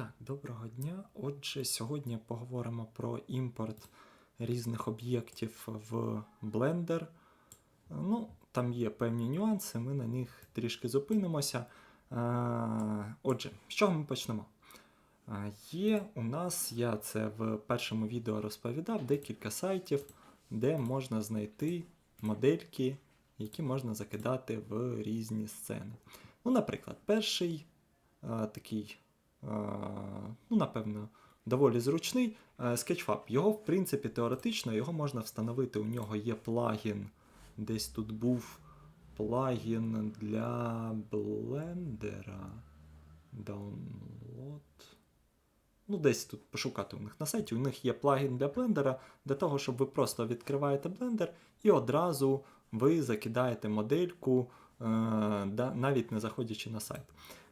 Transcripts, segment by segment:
Так, доброго дня. Отже, сьогодні поговоримо про імпорт різних об'єктів в Blender. Ну, там є певні нюанси, ми на них трішки зупинимося. Е, Отже, з чого ми почнемо? Е, Є у нас, я це в першому відео розповідав, декілька сайтів, де можна знайти модельки, які можна закидати в різні сцени. Ну, наприклад, перший е, такий, ну, напевно, доволі зручний е, Sketchfab. Його, в принципі, теоретично його можна встановити. У нього є плагін. Десь тут був плагін для блендера. Download. Ну, десь тут пошукати у них на сайті. У них є плагін для блендера, для того, щоб ви просто відкриваєте блендер і одразу ви закидаєте модельку, е, навіть не заходячи на сайт.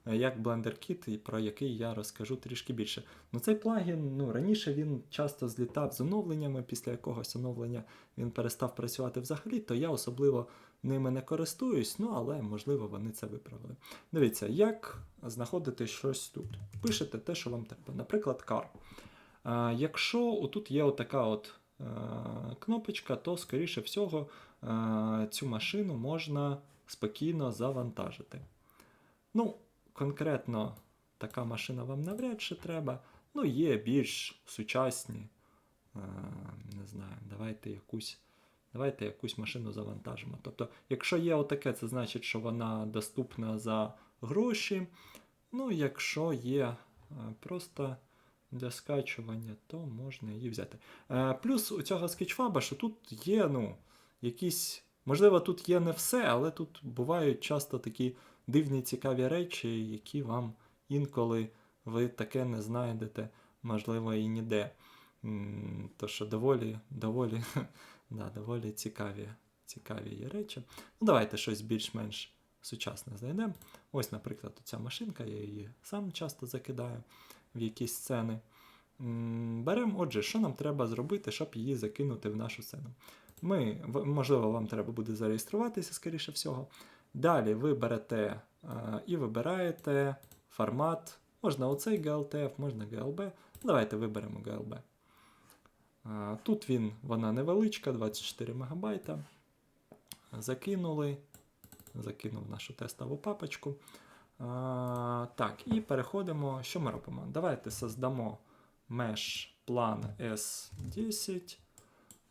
Е, Як Blender Kit, про який я розкажу трішки більше. Ну, цей плагін, ну, раніше він часто злітав з оновленнями, після якогось оновлення він перестав працювати взагалі, то я особливо ними не користуюсь, ну але можливо вони це виправили. Дивіться, як знаходити щось тут. Пишете те, що вам треба. Наприклад, car. А, якщо тут є отака от е, кнопочка, то, скоріше всього, е, цю машину можна спокійно завантажити. Ну, конкретно така машина вам навряд чи треба. Ну, є більш сучасні. е, Не знаю, давайте якусь. Давайте якусь машину завантажимо. Тобто, якщо є отаке, це значить, що вона доступна за гроші. Ну, якщо є е, просто для скачування, то можна її взяти. Е, Плюс у цього скетчфаба, що тут є, ну, якісь. Можливо, тут є не все, але тут бувають часто такі дивні цікаві речі, які вам інколи ви таке не знайдете, можливо, і ніде. То що доволі, доволі, да, доволі цікаві, цікаві є речі. Ну, давайте щось більш-менш сучасне знайдемо. Ось, наприклад, ця машинка, я її сам часто закидаю в якісь сцени. Беремо, отже, що нам треба зробити, щоб її закинути в нашу сцену. Ми, можливо, вам треба буде зареєструватися, скоріше всього. Далі ви берете е, і вибираєте формат. Можна оцей GLTF, можна GLB. Давайте виберемо GLB. Е, Тут він, вона невеличка, 24 МБ. Закинули. Закинув нашу тестову папочку. А, так, і переходимо. Що ми робимо? Давайте создамо mesh plan S10.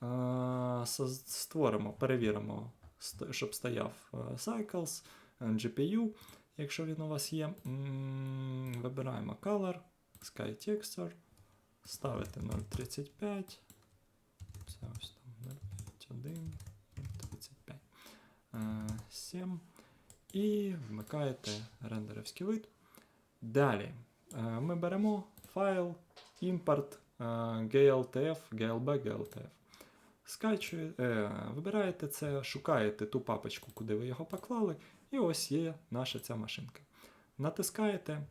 А, створимо, перевіримо, щоб стояв е, Cycles, е, GPU, якщо він у вас є. Вибираємо Color, Sky Texture, ставити 0.35. Це ось там 0.5.1, 0.35. Е, 7. І вмикаєте рендерівський вид. Далі ми беремо файл е, gltf, glb, gltf. Скачуєте, вибираєте це, шукаєте ту папочку, куди ви його поклали, і ось є наша ця машинка. Натискаєте,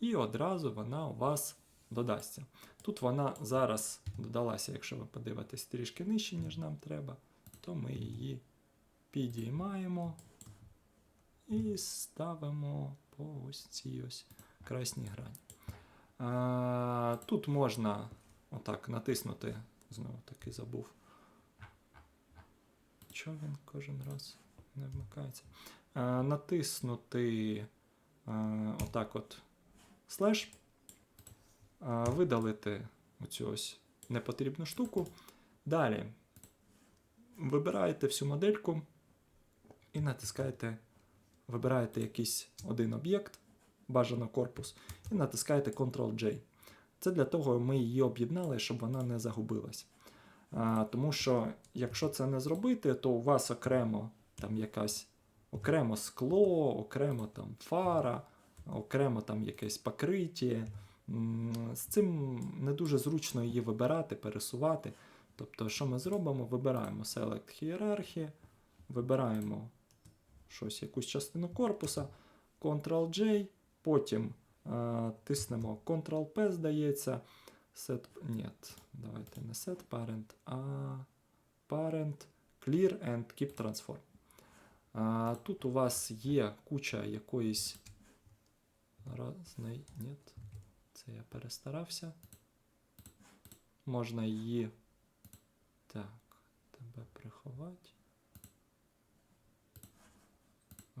і одразу вона у вас додасться. Тут вона зараз додалася, якщо ви подивитесь трішки нижче, ніж нам треба, то ми її підіймаємо і ставимо по ось цій ось красній грані. Тут можна отак натиснути, знову таки забув. Чого він кожен раз не вмикається? А, натиснути а, отак от слеш, а, видалити оцю ось непотрібну штуку. Далі вибираєте всю модельку і натискаєте, вибираєте якийсь один об'єкт, бажано корпус, і натискаєте Ctrl-J. Це для того ми її об'єднали, щоб вона не загубилась. Тому що, якщо це не зробити, то у вас окремо там якась окремо скло, окремо там фара, окремо там якесь покриття. З цим не дуже зручно її вибирати, пересувати. Тобто, що ми зробимо? Вибираємо Select Hierarchy, вибираємо щось, якусь частину корпуса, Ctrl-J, потім е, тиснемо Ctrl-P, здається. Set, ні, давайте не set parent, а parent clear and keep transform. А, тут у вас є куча якоїсь разної, ні, Це я перестарався. Можна її. Так, тебе приховати. Е,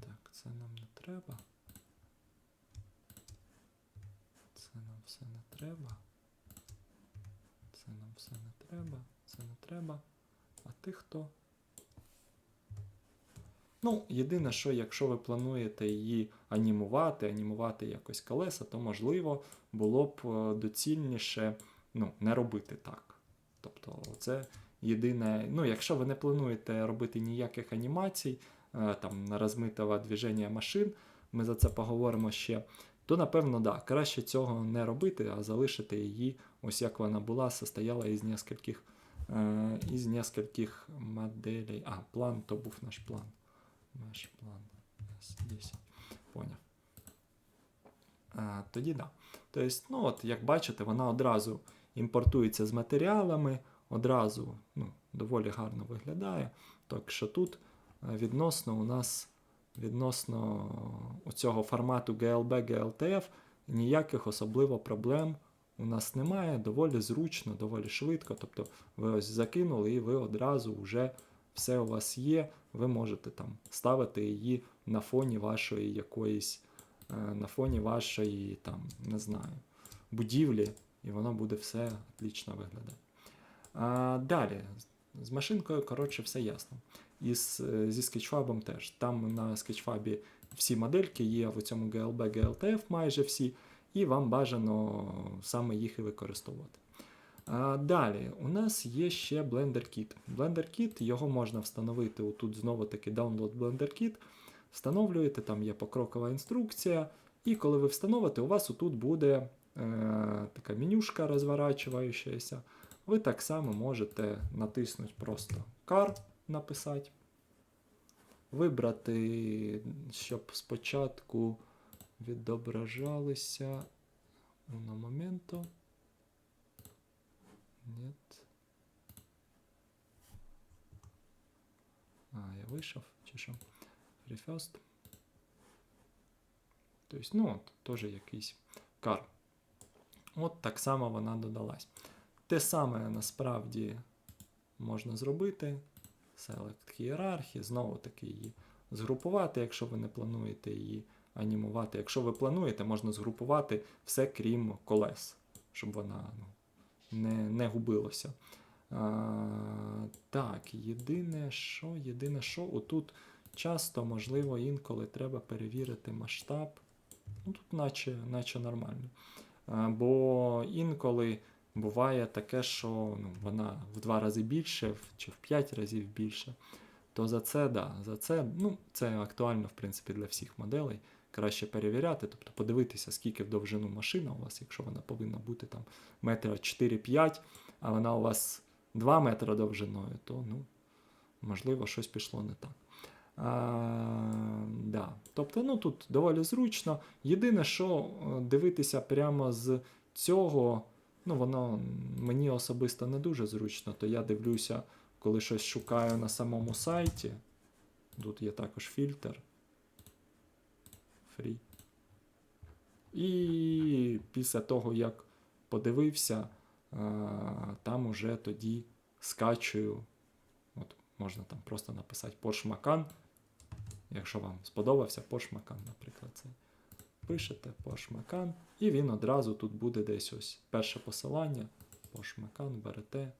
Так, це нам не треба. Це нам все не треба. Це нам все не треба. Це не треба. А ти хто? Ну, єдине, що якщо ви плануєте її анімувати, анімувати якось колеса, то можливо було б е, доцільніше ну, не робити так. Тобто, це єдине. Ну, якщо ви не плануєте робити ніяких анімацій, там розмитого движення машин, ми за це поговоримо ще. То, напевно, да, краще цього не робити, а залишити її, ось як вона була, состояла із нескольких, е, із нескольких моделей. А, план то був наш план. Наш план S10. Поняв. А, тоді да. Тобто, ну от, як бачите, вона одразу імпортується з матеріалами, одразу ну, доволі гарно виглядає. Так що тут е, відносно у нас відносно цього формату GLB, GLTF ніяких особливо проблем у нас немає. Доволі зручно, доволі швидко. Тобто ви ось закинули і ви одразу вже все у вас є. Ви можете там ставити її на фоні вашої якоїсь, е, на фоні вашої, там, не знаю, будівлі, і воно буде все отлично виглядати. А, далі, з машинкою, коротше, все ясно. І з, е, зі скетчфабом теж. Там на скетчфабі всі модельки є в цьому GLB, GLTF майже всі, і вам бажано саме їх і використовувати. А, далі, у нас є ще Blender Kit. Blender Kit, його можна встановити отут знову таки Download Blender Kit. Встановлюєте, там є покрокова інструкція, і коли ви встановите, у вас отут буде е, така менюшка розворачуючаяся. Ви так само можете натиснути просто Car написати. Вибрати, щоб спочатку відображалися на моменту. Нет. А, я вийшов, чи що? Free. Тобто, ну, от, теж якийсь кар. От так само вона додалась. Те саме насправді можна зробити. Select Hierarchy, знову таки її згрупувати, якщо ви не плануєте її анімувати. Якщо ви плануєте, можна згрупувати все крім колес, щоб вона ну, не, не губилося. А, так, єдине, що, єдине, що, отут часто, можливо, інколи треба перевірити масштаб. Ну, тут наче, наче нормально. А, бо інколи буває таке, що ну, вона в два рази більше чи в п'ять разів більше. То за це, да, за це, ну, це актуально, в принципі, для всіх моделей. Краще перевіряти, тобто подивитися, скільки в довжину машина у вас, якщо вона повинна бути там метра 4-5, а вона у вас 2 метри довжиною, то ну, можливо щось пішло не так. А, да. Тобто, ну тут доволі зручно. Єдине, що е, дивитися прямо з цього, ну воно мені особисто не дуже зручно, то я дивлюся, коли щось шукаю на самому сайті. Тут є також фільтр. Free. І після того, як подивився, там уже тоді скачую. От можна там просто написати Porsche Macan. Якщо вам сподобався Porsche Macan, наприклад, це пишете Porsche і він одразу тут буде десь ось перше посилання. Porsche берете,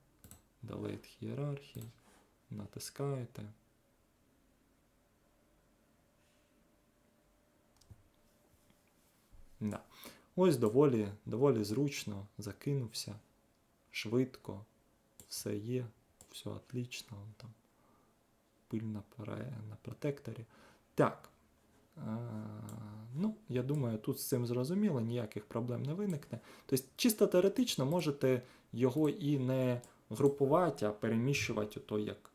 Delete Hierarchy, натискаєте. Да. Ось доволі, доволі зручно закинувся, швидко, все є, все отлично, там пиль на, на протекторі. Так. Ну, я думаю, тут з цим зрозуміло, ніяких проблем не виникне. Тобто, чисто теоретично можете його і не групувати, а переміщувати, ото як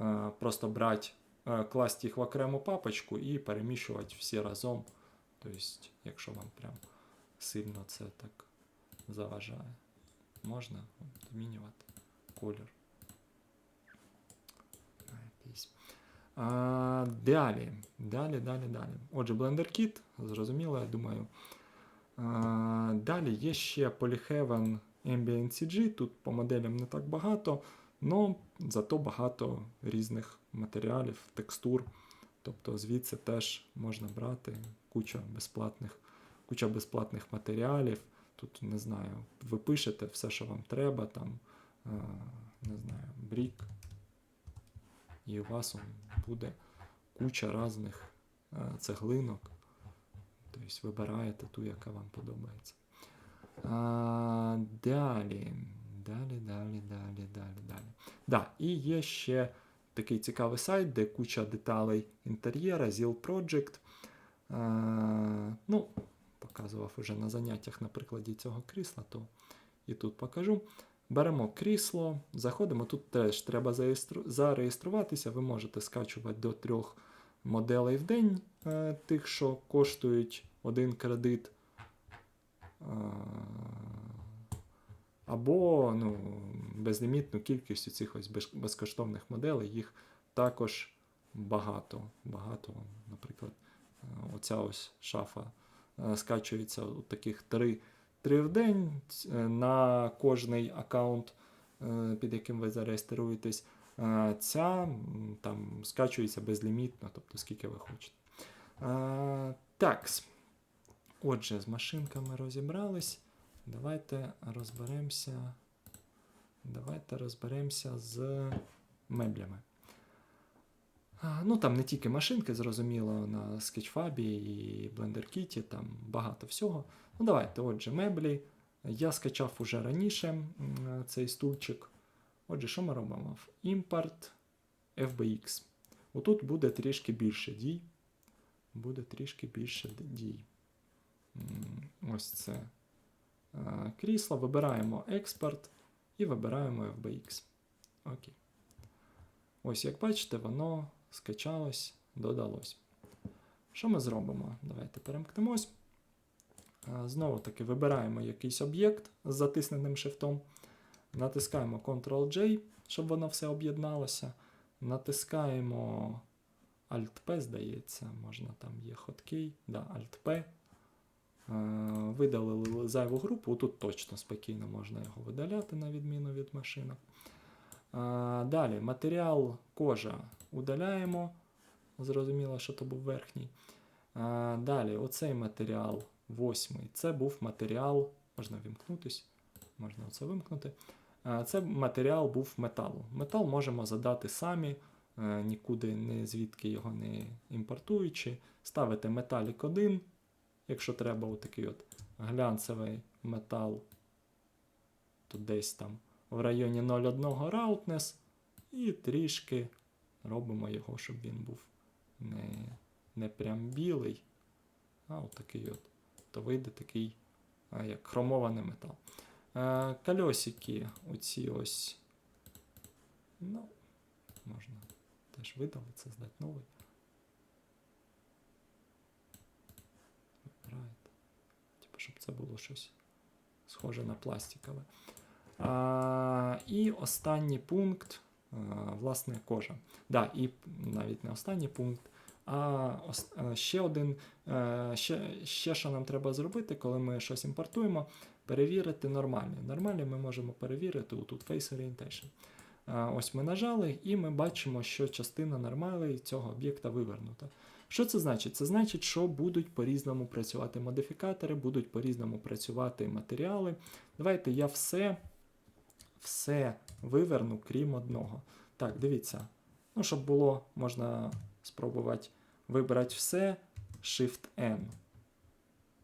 е, просто брати, е, класти їх в окрему папочку і переміщувати всі разом. Тобто, якщо вам прям сильно це так заважає, можна змінювати колір. Далі, далі, далі, далі. Отже, Blender Kit, зрозуміло, я думаю. Далі є ще Polyheaven Ambient CG. Тут по моделям не так багато, але зато багато різних матеріалів, текстур. Тобто звідси теж можна брати куча безплатних, куча безплатних матеріалів. Тут, не знаю, ви пишете все, що вам треба, там, не знаю, брік, і у вас буде куча різних е, цеглинок. Тобто вибираєте ту, яка вам подобається. А, далі, далі, далі, далі, далі, далі. Да, і є ще такий цікавий сайт, де куча деталей інтер'єра, Zil Project. А, ну, показував уже на заняттях на прикладі цього крісла, то і тут покажу. Беремо крісло, заходимо. Тут теж треба зареєструватися. Ви можете скачувати до трьох моделей в день, е, тих, що коштують один кредит. Е, або ну, безлімітну кількість цих безкоштовних моделей. Їх також багато. багато. Наприклад, е, оця ось шафа скачується у таких три три в день е, на кожний аккаунт, е, під яким ви зареєструєтесь. Е, Ця там скачується безлімітно, тобто скільки ви хочете. Такс. Отже, з машинками розібрались. Давайте розберемося. Давайте розберемося з меблями. Ну, там не тільки машинки, зрозуміло, на Sketchfab і BlenderKit, там багато всього. Ну, давайте, отже, меблі. Я скачав уже раніше цей стульчик. Отже, що ми робимо? Import FBX. Отут буде трішки більше дій. Буде трішки більше дій. Ось це е, крісло. Вибираємо експорт і вибираємо FBX. Окей. Ось, як бачите, воно скачалось, додалось. Що ми зробимо? Давайте перемкнемось. Знову таки вибираємо якийсь об'єкт з затисненим шифтом. Натискаємо Ctrl-J, щоб воно все об'єдналося. Натискаємо Alt-P, здається, можна там є хоткей, да, Alt-P. Видалили зайву групу, тут точно спокійно можна його видаляти, на відміну від машинок. Далі матеріал кожа удаляємо. Зрозуміло, що то був верхній. А, Далі, оцей матеріал восьмий. Це був матеріал, можна вімкнутись, можна оце вимкнути. А, Це матеріал був металу. Метал можемо задати самі, е, нікуди не звідки його не імпортуючи. Ставите металік 1, якщо треба, отакий от глянцевий метал. Тут десь там в районі 0,1 раутнес, і трішки робимо його, щоб він був не, не прям білий, а от такий от. То вийде такий а, як хромований метал. Е, кольосики, оці ось. Ну, можна теж видалити, здати новий. Типу, щоб це було щось схоже на пластикове. А, і останній пункт, власне, кожа. Да, і навіть не останній пункт, а ще один, е, ще, ще що нам треба зробити, коли ми щось імпортуємо, перевірити нормальні. Нормальні ми можемо перевірити тут Face Orientation. Ось ми нажали, і ми бачимо, що частина нормалей цього об'єкта вивернута. Що це значить? Це значить, що будуть по-різному працювати модифікатори, будуть по-різному працювати матеріали. Давайте я все, все виверну, крім одного. Так, дивіться. Ну, щоб було, можна спробувати вибрати все. Shift-N.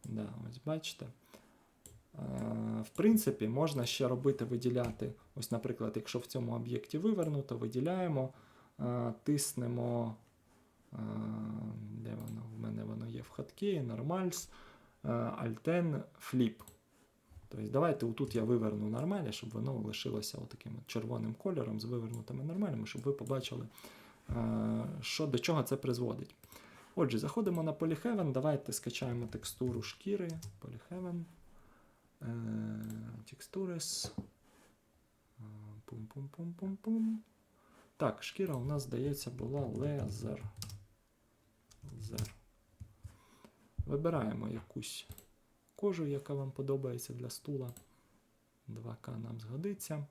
Да, ось бачите. Е, В принципі, можна ще робити, виділяти. Ось, наприклад, якщо в цьому об'єкті вивернуто, виділяємо, е, тиснемо. е, Де воно? В мене воно є в хатки, Normals, Alt-N, Flip. Тобто давайте отут я виверну нормалі, щоб воно лишилося отаким червоним кольором з вивернутими нормалями, щоб ви побачили, е, що до чого це призводить. Отже, заходимо на Polyheaven, давайте скачаємо текстуру шкіри. Polyheaven. Е. Е, Пум-пум-пум-пум-пум. Так, шкіра у нас, здається, була. Лезер. Вибираємо якусь кожу, яка вам подобається для стула. 2К нам згодиться.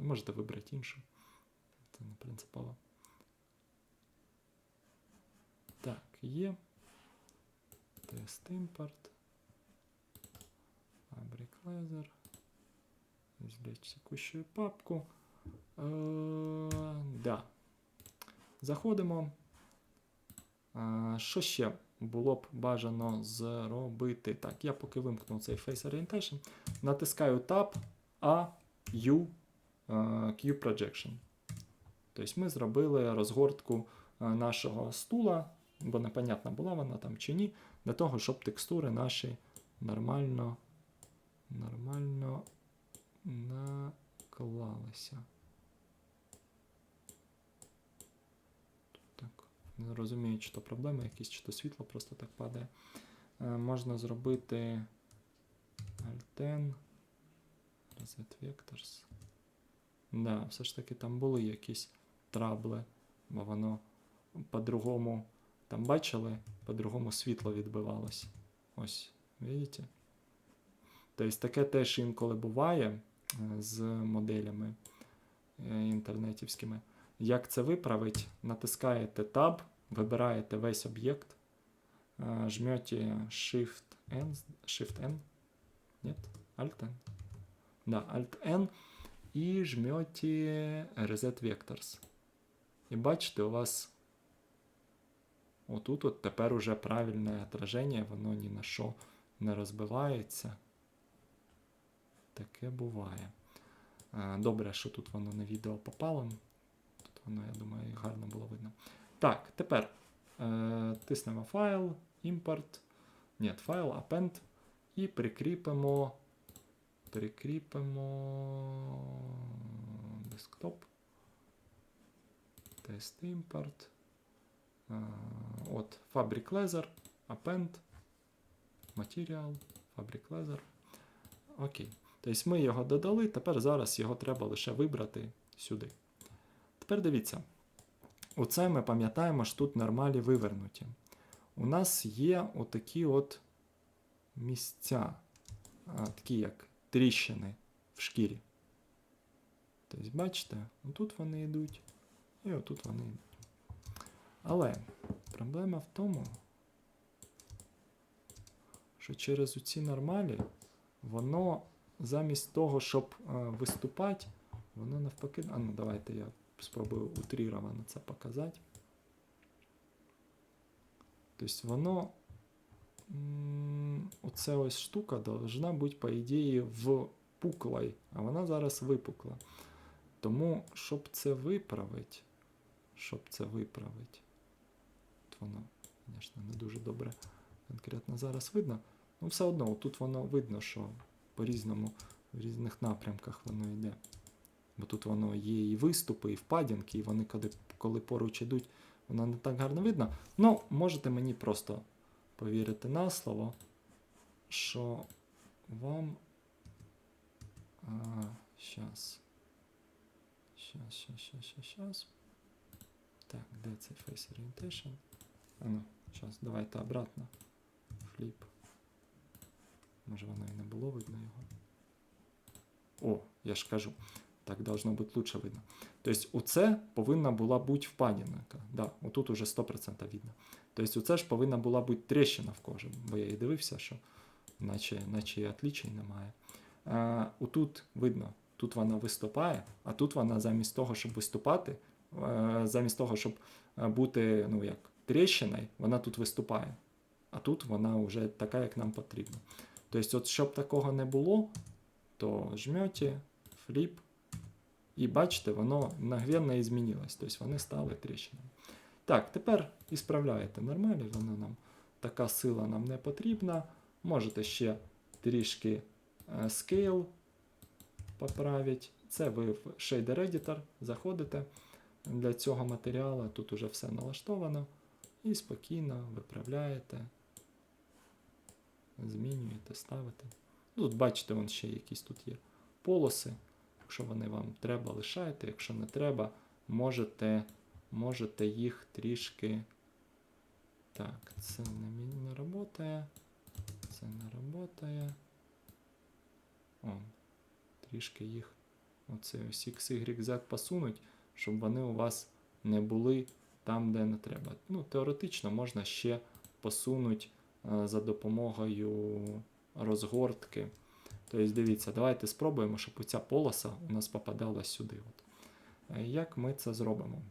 Можете вибрати іншу. Це не принципово. Так, є. Тест імпорт. Laser. Извлечь текущую папку. Е, да. Заходимо. Що ще було б бажано зробити? Так, я поки вимкну цей Face Orientation. Натискаю Tab A U Q Projection. Тобто ми зробили розгортку нашого стула, бо непонятно була вона там чи ні, для того, щоб текстури наші нормально наклалися. Тут так. Не розумію, чи то проблеми якісь, чи то світло просто так падає. Е, можна зробити Alt-N, Reset Vectors. Да, все ж таки там були якісь трабли, бо воно по-другому, там бачили, по-другому світло відбивалось. Ось, видите? Тобто таке теж інколи буває е, з моделями е, інтернетівськими. Як це виправить? Натискаєте Tab, вибираєте весь об'єкт, е, жмете Shift-N, Shift-N, нет, Alt-N. Да, Alt-N і жмете Reset Vectors. І бачите, у вас отут от тепер уже правильне отраження, воно ні на що не розбивається. Таке буває. Е, Добре, що тут воно на відео попало. Тут воно, я думаю, гарно було видно. Так, тепер е, тиснемо файл, імпорт. Ні, файл, append. І прикріпимо. Прикріпимо десктоп. Тест імпорт. Е, От, Fabric Laser, append, Material, Fabric Laser. Окей. Тобто ми його додали, тепер зараз його треба лише вибрати сюди. Тепер дивіться. Оце ми пам'ятаємо, що тут нормалі вивернуті. У нас є отакі от місця, такі як тріщини в шкірі. Тобто, бачите, отут вони йдуть, і отут вони йдуть. Але проблема в тому, що через оці нормалі воно замість того, щоб виступати, воно навпаки. А ну давайте я спробую утріровано це показати. Тобто воно. Оце ось штука должна бути, по ідеї, впуклой, а вона зараз випукла. Тому, щоб це виправити, щоб це виправити, от воно, звісно, не дуже добре конкретно зараз видно. Ну, все одно, тут воно видно, що по-різному в різних напрямках воно йде. Бо тут воно є і виступи, і впадінки, і вони коли, коли поруч ідуть, воно не так гарно видно. Ну, можете мені просто повірити на слово, що вам. А, щас. Щас, щас, щас, щас, щас. Так, де цей Face Orientation? А ну, щас, давайте обратно. Фліп. Може воно і не було видно його. О, я ж кажу. Так должно бути лучше видно. Тобто, оце повинна була бути впадінка. Да, отут уже 100% видно. Тобто, оце ж повинна була бути тріщина в кожі, бо я і дивився, що наче, наче і отличій немає. А, отут видно, тут вона виступає, а тут вона замість того, щоб виступати, замість того, щоб бути ну, як тріщиною, вона тут виступає. А тут вона вже така, як нам потрібно. Тобто, от щоб такого не було, то жмете, фліп, і бачите, воно мгновенно і змінилось. Тобто вони стали тріщинами. Так, тепер ісправляєте нормально, воно нам така сила нам не потрібна. Можете ще трішки е, scale поправити. Це ви в Shader Editor заходите для цього матеріалу. Тут уже все налаштовано. І спокійно виправляєте, змінюєте, ставите. Тут бачите, вон ще якісь тут є полоси. Якщо вони вам треба, лишайте. Якщо не треба, можете, можете їх трішки. Так, це не, не работає. Це не работає. О, трішки їх оце ось X, Y, Z посунуть, щоб вони у вас не були там, де не треба. Ну, теоретично можна ще посунути е, за допомогою розгортки. Тобто, дивіться, давайте спробуємо, щоб ця полоса у нас попадала сюди. От. Е, Як ми це зробимо?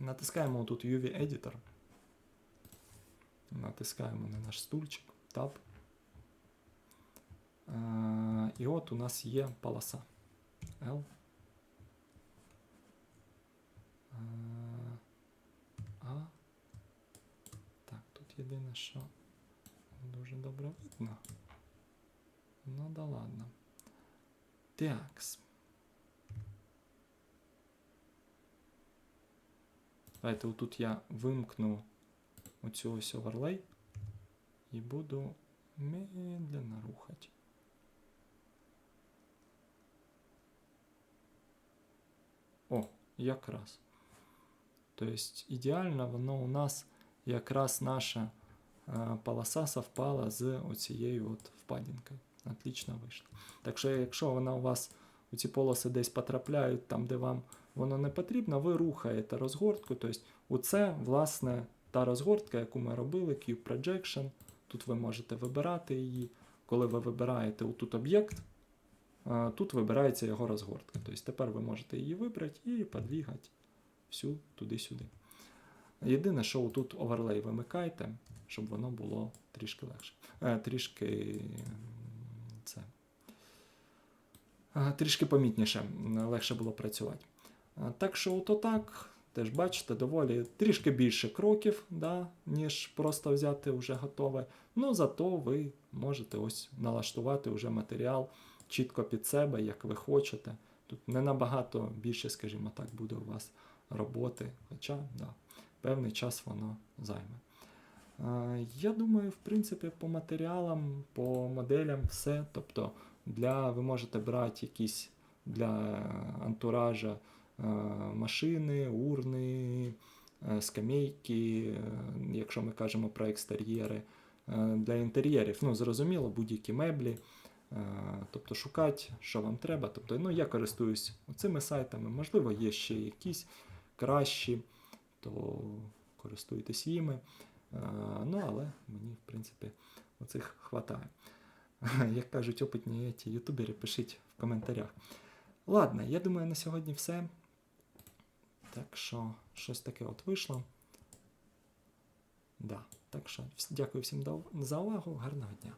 Натискаємо тут UV Editor. Натискаємо на наш стульчик, Tab. Е, І от у нас є полоса. L. Е, А. Так, тут єдине, що дуже добре видно. Ну да ладно. Такс. Давайте отут я вимкну оцю ось оверлей і буду медленно рухати. О, якраз. Тобто ідеально воно у нас якраз наша е, полоса совпала з оцією от впадінкою. Отлично вийшло. Так що, якщо вона у вас ці полоси десь потрапляють там, де вам воно не потрібно, ви рухаєте розгортку. Тобто, оце, власне, та розгортка, яку ми робили, Cube Projection. Тут ви можете вибирати її. Коли ви вибираєте отут об'єкт, тут вибирається його розгортка. Тобто тепер ви можете її вибрати і подвігати всю туди-сюди. Єдине, що тут оверлей вимикайте, щоб воно було трішки легше. Е, трішки це. Трішки помітніше, легше було працювати. Так що, ото так, теж бачите, доволі трішки більше кроків, да, ніж просто взяти вже готове. Ну, зато ви можете ось налаштувати вже матеріал чітко під себе, як ви хочете. Тут не набагато більше, скажімо так, буде у вас роботи, хоча да, певний час воно займе. Я думаю, в принципі, по матеріалам, по моделям все. Тобто, для, ви можете брати якісь для антуража е, машини, урни, е, скамейки, е, якщо ми кажемо про екстер'єри. Для інтер'єрів, ну, зрозуміло, будь-які меблі. Тобто шукати, що вам треба. Тобто, ну, я користуюсь цими сайтами, можливо, є ще якісь кращі, то користуйтесь їми. Ну, але мені, в принципі, оцих хватає. Як кажуть опитні ті ютубери, пишіть в коментарях. Ладно, я думаю, на сьогодні все. Так що, щось таке от вийшло. Да. Так що, дякую всім за увагу, гарного дня.